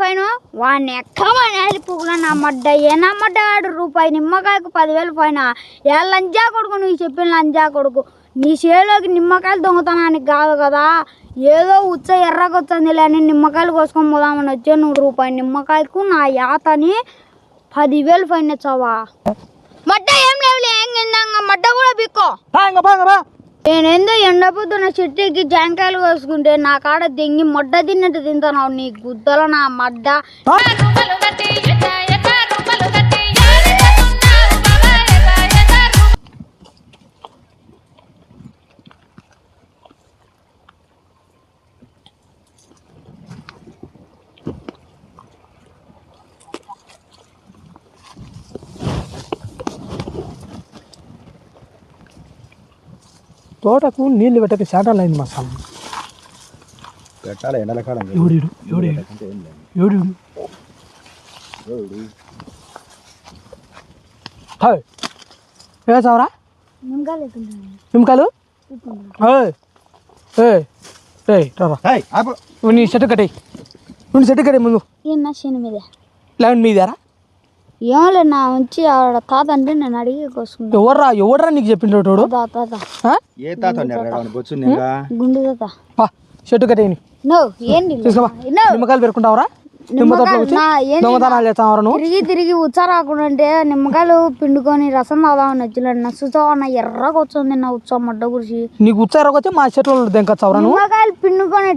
Fine వాడిని ఎక్కమని వెళ్ళిపోకుండా నా మడ్డ ఏ నా మడ్డ ఆడు రూపాయి నిమ్మకాయకు పదివేలు ఫైన్ ఏ లంజా కొడుకు నువ్వు చెప్పిన లంజా కొడుకు? నీ చేలోకి నిమ్మకాయలు దొంగతనానికి కాదు కదా. ఏదో ఉచ్చ ఎర్రకొచ్చింది లేని నిమ్మకాయలు కోసుకొని పోదామని వచ్చే నువ్వు రూపాయి నిమ్మకాయకు నా యాతని పదివేలు ఫైన్ ఇచ్చావా? మడ్డ ఏం లేవులే ఏం కింద మడ్డ కూడా బిక్కో. నేనేందో ఎండపోతున్న చెట్టుకి జాంకాయలు కోసుకుంటే నా కాడ దెంగి మొడ్డ తిన్నట్టు తింటున్నావు నీ గుద్దల నా మడ్డ. తోటకు నీళ్ళు పెట్టక శాటాలు అయింది మా సార్ పెట్టాలి ఎండల కాలం ఎవడు ఎవడు ఎవడు హాయ్ నిమ్మకాయలు? నీ షర్ట్ కట్టాయి. నువ్వు కట్టాయి ఏమన్నా శని మీద? లెవెన్ మీదారా? ఏమలే నా వచ్చి ఆడ తాత అంటే నేను అడిగి కోసుకుంటా ఎవర్రా ఎవడరా నీకు చెప్పిండు తోడు తాత? ఏ తాత గుండు తాత. పా షర్ట్ కట్టేయని నో ఏంటి తీసుకోవా నో. నిమ్మకాయలు పెరుకుంటావరా ఏంది తిరిగి తిరిగి ఉచ్చ రాకుండా అంటే నిమ్మకాయలు పిండుకొని రసం తాదామని వచ్చిన నా చూసావా నా ఎర్రగా వచ్చింది నా ఉత్సవ మడ్డ గురించి నీకు ఉచ్చారకు వచ్చి మా నువ్వు? నిమ్మకాయలు పిండుకొని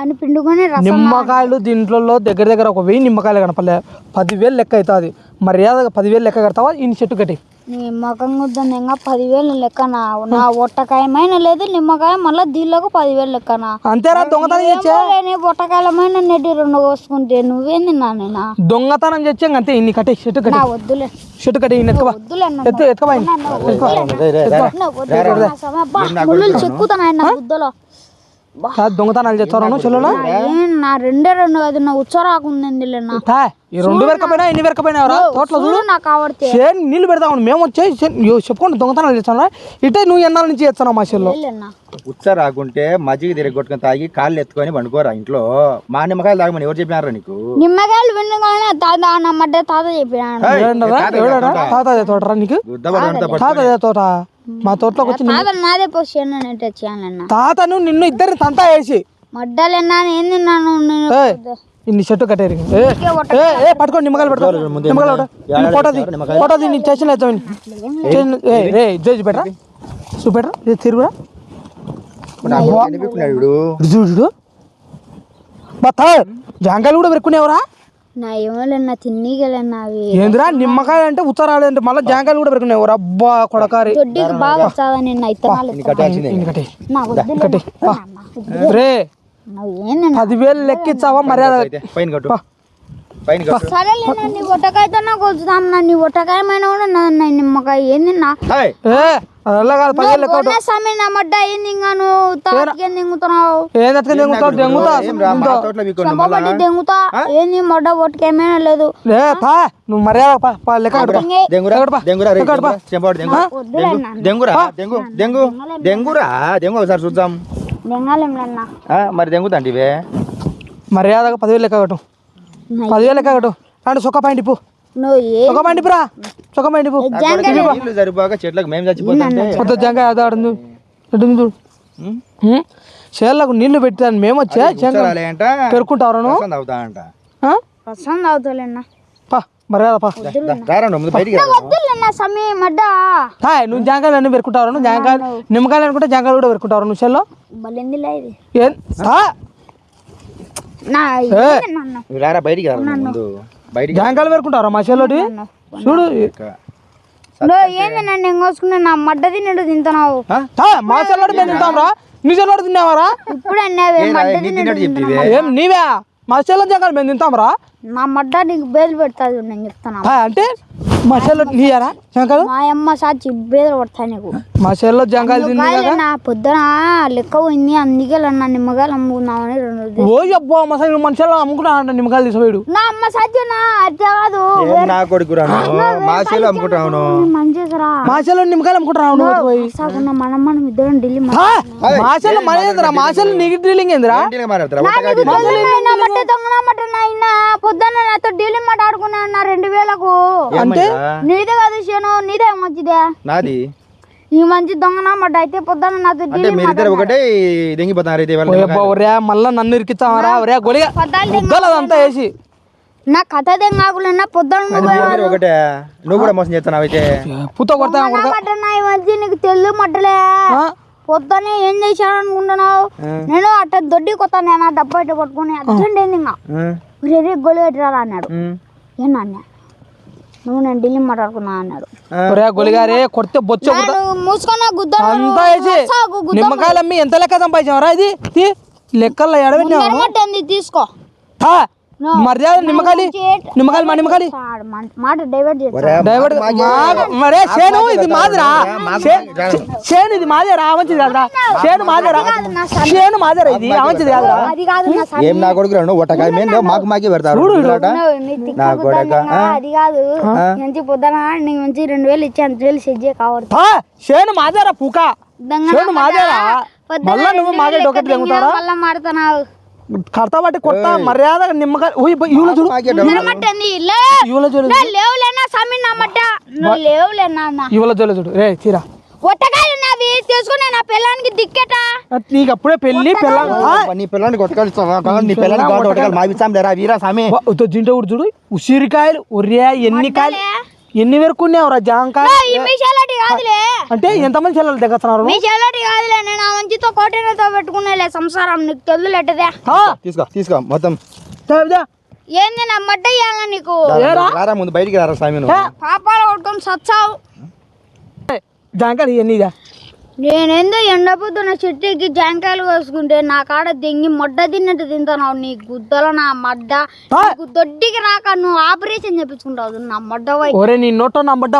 అని పిండుకొని నిమ్మకాయలు దీంట్లో దగ్గర దగ్గర ఒక వెయ్యి నిమ్మకాయలు కనపలే పదివేలు లెక్క అవుతుంది. మర్యాదగా పదివేలు లెక్క కడతావా? ఈ చెట్టు కట్టి. నీ మొఖం గుద్దని ఇంకా పదివేలు లెక్క నా నా ఒట్టకాయమైన లేదు నిమ్మకాయ మళ్ళీ దీనిలోకి పదివేలు లెక్కనా? అంతేరా దొంగతనం బొట్టకాయలమైన నెట్టి రెండు కోసుకుంటే నువ్వేంది నాన్న దొంగతనం ఇంక అంతే ఇన్ని కట్టే చెట్టు కట్టి. వద్దులే. చెట్టు కట్టి. ఎత్తు ఎత్తుకోవా నా వద్దులే నా దొంగతనాలు చేస్తారా నువ్వు చెల్లెలు? నా రెండే రెండు అది నా ఉచ్చ రాకుందండి నా. తా, ఈ రెండు వెరకపోయినా ఎన్ని వెరకపోయినా తోటలో చూడు. నాకు కావడితే చేను నీళ్ళు పెడతాము మేము వచ్చే చెప్పుకోండి దొంగతనాలు చేస్తాను ఇటే నువ్వు ఎన్నాళ్ళ నుంచి చేస్తున్నావు మా చెల్లో లేనా ఉచ్చ రాకుంటే మజ్జిగ తిరిగి కొట్టుకొని తాగి కాళ్ళు ఎత్తుకొని పండుకోరా ఇంట్లో? మా నిమ్మకాయలు తాగమని ఎవరు చెప్పినారా నీకు? నిమ్మకాయలు విండుగానే తాత నా మడ్డ తాత ఏంటరా తాత. తోటరా నీకు? తాత తోట? మా తోటలోకి వచ్చి తాత నాదే పొజిషన్ నేను తెచ్చానన్న తాతను నిన్ను ఇద్దరిని తంతా వేసి. మడ్డలేనా? ఏం తిన్నాను? నేను ఏయ్, ఇన్ని చెట్టు కట్టేరి ఏ ఏ, ఏ పట్టుకోండి నిమ్మకాయలు పట్టుకో నిమ్మకాయలు పట్టుకో ఫోటోది ఫోటోది నీ వేస్తామని ఏ రే జడ్జి పెట్టరా చూపెట్టరా ఇది తిరుగురా ఎనిపిక్కున్నాడు వీడు ఇటు చూడు చూడు. బత్తా జాంకాయలు కూడా పెరుకునేవరా నా అవి. ఏందిరా నిమ్మకాయ అంటే ఉత్తరాలు అంటే మళ్ళీ జాంకాయలు కూడా పెరుకునేవరా అబ్బా కొడకారి. దొడ్డికి బాగా నా ఇత్తనాలు నీ రే. పదివేలు లెక్కిచ్చావా మర్యాద? పైన కట్టు. పైన కట్టు. సరేలే నా నీ ఒట్టకాయతో నాకు వద్దాం నా నీ ఒట్టకాయమైన కూడా నా నా నిమ్మకాయ. ఏంది నా మడ్డ ఒట్టకేమైనా లేదు. నువ్వు మర్యాద ఒకసారి చూద్దాం. మరి దెంగుతాండి ఇవే. మర్యాదగా పదివేలు లెక్క కట్టు. పదివేలు లెక్క కట్టు. అంటే సొక్క పాయింట్ ఇప్పు. నీళ్ళు సరిపోక చెట్లకు మేము చచ్చిపోతుంటే కొత్త జంకాయ అది ఆడుంది ఎటుంది చూడు. ఉం? చేళ్ళకు నీళ్ళు పెట్టాను మేము వచ్చే జంకాయ అంట? రసం తాగుతాలేనా పా నువ్వు జాంకాయలు అన్నీ పెరుకుంటావు నువ్వు? జాంకాయలు నిమ్మకాయలు అనుకుంటే జాంకాయలు కూడా పెరుకుంటావు నువ్వు? చెల్లో? బయటికి జాంకాయలు పెరుకుంటారా మా చెల్లోటి? చూడు. ఏంది నన్ను ఎంగోసుకున్నా నా మడ్డ తిన్నట్టు తింటున్నావు. ఆ, మా చెల్లోటి మేము తింటాం రా నీ తిన్నావారా? ఇప్పుడు ఏ నీవే? మా చెల్ల జంకాయలు మేము తింటాం రా నా మడ్డ నీకు బేలు పెడతాది నేను చెప్తున్నా అంటే? మా చెల్లో నీయరా శంకర్ మా అమ్మ సాచి బేదలు పడతాయి నీకు మా చెల్లో కాయలే కదా? నా పొద్దున లెక్క పోయింది అందుకే నా నిమ్మకాయలు అమ్ముకున్నామని రెండు. ఓ అబ్బా మా సైడ్ మన చెల్లో అమ్ముకున్నా అంట నిమ్మకాయలు తీసిపోయాడు నా అమ్మ సత్యనా అది కాదు. ఏం నా కొడుకు మా చేలో అమ్ముకుంటాను మంచిదిరా. మా చెల్లో నిమ్మకాయలు పోయి. సాగున్న మనం మనం ఇద్దరం ఢిల్లీ మా- చెల్లో మరేంద్రా మా చెల్లో నీకు డ్రిల్లింగ్ ఏందిరా? నా నా నా పొద్దున్న నాతో ఢిల్లీ మాట్లాడుకున్నా నా రెండు వేలకు. అంటే? నీదే కాదు శను నీదే మంచిదే. నాది? ఈ మంచి దొంగ నా మట్ట అయితే పొద్దున్న నాతో అంటే మీరిద్దరు ఒకటే దెంగిపోతున్నారు అయితే ఒరే మళ్ళా నన్ను ఇరికిస్తావరా ఒరే గొలిగా అదంతా వేసి. నా కథ దెంగాకులన్నా మీరిద్దరు ఒకటే? నువ్వు కూడా మోసం చేస్తున్నావు అయితే. పుత్త కొడతా నా ఈ మధ్య నీకు తెల్లు మట్టలే? పొద్దునే ఏం చేశాను అనుకుంటున్నావు నేను అట్ట దొడ్డి కొత్త నేను ఆ డబ్బా ఇట్ట పట్టుకుని అర్జెంట్ ఏంది ఇంకా? గొలు పెట్టరా అన్నాడు. ఏనా అన్నా నువ్వు నేను ఢిల్లీ మాట్లాడుకున్నా అన్నాడు. ఒరే గొలిగారే కొడితే బొచ్చ నేను మూసుకున్న గుద్ద అంతా వేసి నిమ్మకాయలు అమ్మి ఎంత లెక్క సంపాదించావరా ఇది? లెక్కల్లో ఎడబెట్టినావు తీసుకో. ఆ, మర్యాద నిమ్మకాయలు నిమ్మకాయలు మా నిమ్మకాయలు. మాట డైవర్ట్ మరే చేను ఇది మాదిరా? చేను ఇది మాదేరా? మంచిది కాదురా? చేను మాదేరా? చేను మాదేరా ఇది? మంచిది కాదురా? ఏం నా కొడుకు రాను ఒట్టకాయ మేము మాకు మాకే పెడతారు. నీ కొడక, అది కాదు. మంచి పొద్దున నీకు మంచి రెండు వేలు ఇచ్చి అంత వేలు సెట్ కావాలి ఆ, చేను మాదేరా పూక? చేను మాదేరా? మళ్ళా నువ్వు మాదే డొక్కటి తెంగుతారా మళ్ళా కడతా బట్టి కొడతా మర్యాద నిమ్మకాయ ఓయ్ ఇవ్వలో చూడు. మాకే డబ్బులు. నిలమట్టండి లే ఇవ్వలో చూడు నా లేవులేనా సమీ నా మట్ట నువ్వు లేవులేనా అన్న ఇవ్వలో చూడు చూడు. రే తీరా. ఒట్టకాయలు నావి తీసుకునే నా పిల్లానికి దిక్కెట? నీకు అప్పుడే పెళ్ళి పిల్ల నీ పిల్లని కొట్టకాలు నీ కొట్టకాలు మా లేరా వీరా జింట చూడు. ఉసిరికాయలు ఒర్రే ఎన్ని కాయలు ఎన్ని జాంకాయ మీ చెల్లటి కాదులే. అంటే ఎంతమంది చెల్లెలు దగ్గస్తున్నారు మీ చెల్లటి కాదులే నేను ఆ మంచితో కోటేనతో పెట్టుకునేలే సంసారం నీకు తెలుదులెట్టదే తీసుకో తీసుకో మొత్తం. ఏంది నా మడ్డ ఇయ్యాల నీకు? రారా ముందు బయటికి రారా స్వామి పాపాలు కొట్టుకొని సచ్చావు. జాంకాయలు ఇవన్నీ ఇదా? నేనేందో ఎండ పొద్దున చెట్టుకి జాంకాయలు కోసుకుంటే నా కాడ దెంగి మొడ్డ తిన్నట్టు తింటున్నావు. నీ గుద్దలో నా మడ్డ. నీకు దొడ్డికి రాక నువ్వు ఆపరేషన్ చేపించుకుంటావు. నా మడ్డ వై ఒరే నీ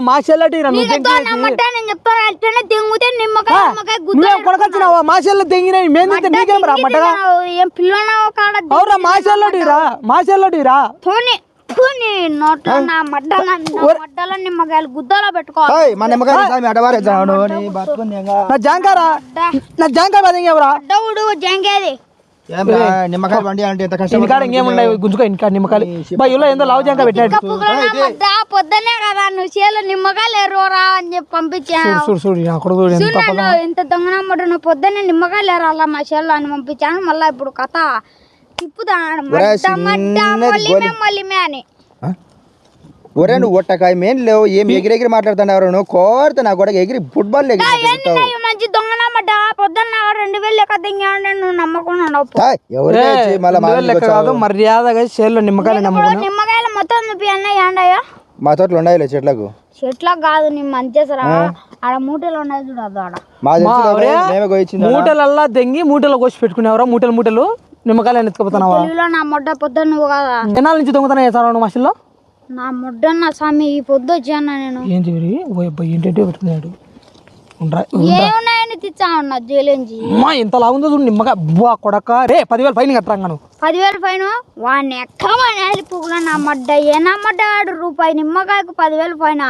మా చెల్లటి నీకు నా మడ్డ నేను చెప్తాను. అట్లనే దెంగుతే నిమ్మకాయ నిమ్మకాయ గుద్ద నువ్వేం కొడకొచ్చినావా? మా చెల్లె తెంగిన మేము తింటే నీకేం రా మడ్డగా? ఏం పిల్లనావు కాడ అవురా మా మా నోట్లో నా మడ్డ నా మడ్డలో నిమ్మకాయలు గుద్దలో పెట్టుకో ఏయ్, మా నిమ్మకాయ స్వామి అడవారే జాను నీ బతుకుని ఎంగా. నా జాంకారా? నా జాంకాయ బతింగేవరా డౌడు జంగేది ఏం రా, నిమ్మకాయ బండి అంటే ఎంత కష్టం ఇంటికాడ ఇంకేమున్నాయి? గుంజుకో ఇంటికాడ నిమ్మకాయలు. బా ఇవ్వలో ఏందో లావు జాంకాయ పెట్టినాడు కప్పుకురా మడ్డ పొద్దునే కదా నువ్వు చేలో నిమ్మకాయలు ఎరువురా అని చెప్పి పంపించాను చూడు చూడు నా కొడుకు చూడు ఎంత చూడండి ఇంత దొంగనమ్మడు నువ్వు పొద్దున్నే నిమ్మకాయలు ఎరాలా మా చేలో అని పంపించాను మళ్ళీ ఇప్పుడు కథ. ఒరే, నువ్వు ఒట్టకాయ మేం లేవు ఏం ఎగిరి ఎగిరి మాట్లాడుతున్నావు నువ్వు కోరితే నా కూడా ఎగిరి ఫుట్బాల్ మంచి దొంగనమ్మడ్డ పొద్దున్న రెండు వేలు లెక్క దింగా నువ్వు నమ్మకుండా ఎవరు? మర్యాదగా చేల్లో నిమ్మకాయలు నమ్ము ఇప్పుడు నిమ్మకాయలు మొత్తం నువ్వు అన్న ఏండయ్యా మా తోటలు ఉన్నాయి చెట్లకు. చెట్లకు కాదు నీ మంచిసరా? ఆడ మూటలు ఉన్నాయి చూడు అది ఆడ. మా తెలుసు మా కదా, ఒరే, మేమే కోయించింది మూటలల్లా దెంగి మూటలు కోసి పెట్టుకునేవరా మూటలు మూటలు? నిమ్మకాయలు ఎత్తుకుపోతున్నావా తెలుగులో నా మొడ్డ పొద్దున్న నువ్వు కదా. ఎన్నాళ్ళ నుంచి దొంగతనం చేస్తావు నువ్వు మసల్లో నా మొడ్డ నా స్వామి ఈ పొద్దు వచ్చాను నేను. ఏం చేయరు ఓ అబ్బాయి ఏంటంటే పెట్టుకున్నాడు. ఏమున్నాయని తెచ్చా ఉన్నా జైలేంచి అమ్మా ఇంత లాగుందో చూడు నిమ్మకాయ. బువ్వా కొడక. రే పదివేలు ఫైన్ కట్టరాంగాను పదివేలు పైన వాడిని ఎక్కమని పువ్వులో నా మడ్డ. ఏ నా మడ్డ ఆడు రూపాయి? నిమ్మకాయకు పదివేలు పైన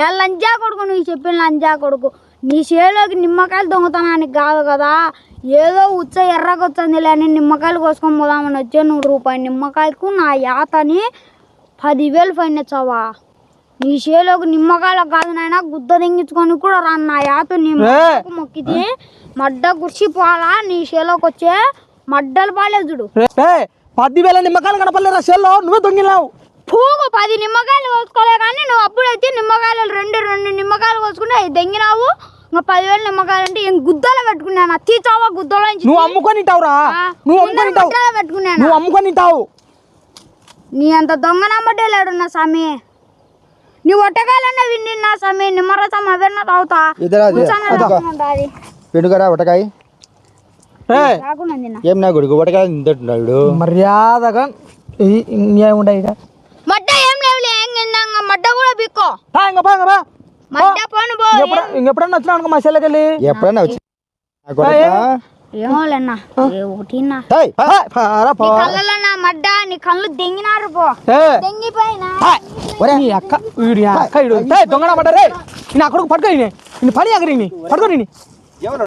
ఏ లంజా కొడుకు? నువ్వు చెప్పిన లంజా కొడుకు. నీ చేలోకి నిమ్మకాయలు దొంగతనానికి కాదు కదా. ఏదో ఉచ్చ ఎర్రగొచ్చింది లేని నిమ్మకాయలు కోసుకొని పోదామని వచ్చే నువ్వు రూపాయి నిమ్మకాయకు నా యాతని పదివేలు ఫైన్ ఇచ్చావా? నీ చేలోకి నిమ్మకాయలు కాదు నాయన గుద్ద దింగించుకొని కూడా రా నా యాత నీ మొక్కితే మడ్డ కుర్చీ పోవాలా? నీ చేలోకి వచ్చే మడ్డలు పాలేదు చూడు. పదివేల నిమ్మకాయలు కనపడలేరా సెల్లో నువ్వే దొంగిలావు పూగు పది నిమ్మకాయలు కోసుకోలే కానీ నువ్వు అప్పుడైతే నిమ్మకాయలు రెండు రెండు నిమ్మకాయలు కోసుకుంటే అవి దెంగినావు ఇంకా పదివేలు నిమ్మకాయలు అంటే ఏం గుద్దలో పెట్టుకున్నాను? తీసావా గుద్దలో నువ్వు అమ్ముకొని ఇట్టావురా నువ్వు అమ్ముకొని గుద్దలో పెట్టుకున్నాను? నువ్వు అమ్ముకొని ఇట్టావు నీ అంత దొంగ నమ్మటే లేడు నా స్వామి? నీ ఒట్టకాయలన్నా విన్ని నా స్వామి నిమ్మరసం అవన్నీ తాగుతా? పెనుగరా తిన్నా ఏం. నా తింటున్నాడు మర్యాదగా ఇక మడ్డ ఏం లేవులే ఏం మడ్డ కూడా బిక్కో పా ఇంకా పా ఇంకా పా మడ్డ పోను పో ఇంకెప్పుడు ఇంకెప్పుడన్నా వచ్చినా అనుకో మా చెల్లెకి వెళ్ళి? ఎప్పుడన్నా వచ్చి? ఏమోలేనా ఏ? ఒకటిన్నా మడ్డ నీ కళ్ళు దెంగినారు పో. ఏ, దెంగిపోయినా? ఒరే నీ అక్క వీడి అక్క ఇడు దొంగ రే నేను అక్కడికి పట్టుకొని నేను పని అక్కడి పట్టుకొని ఎవరు?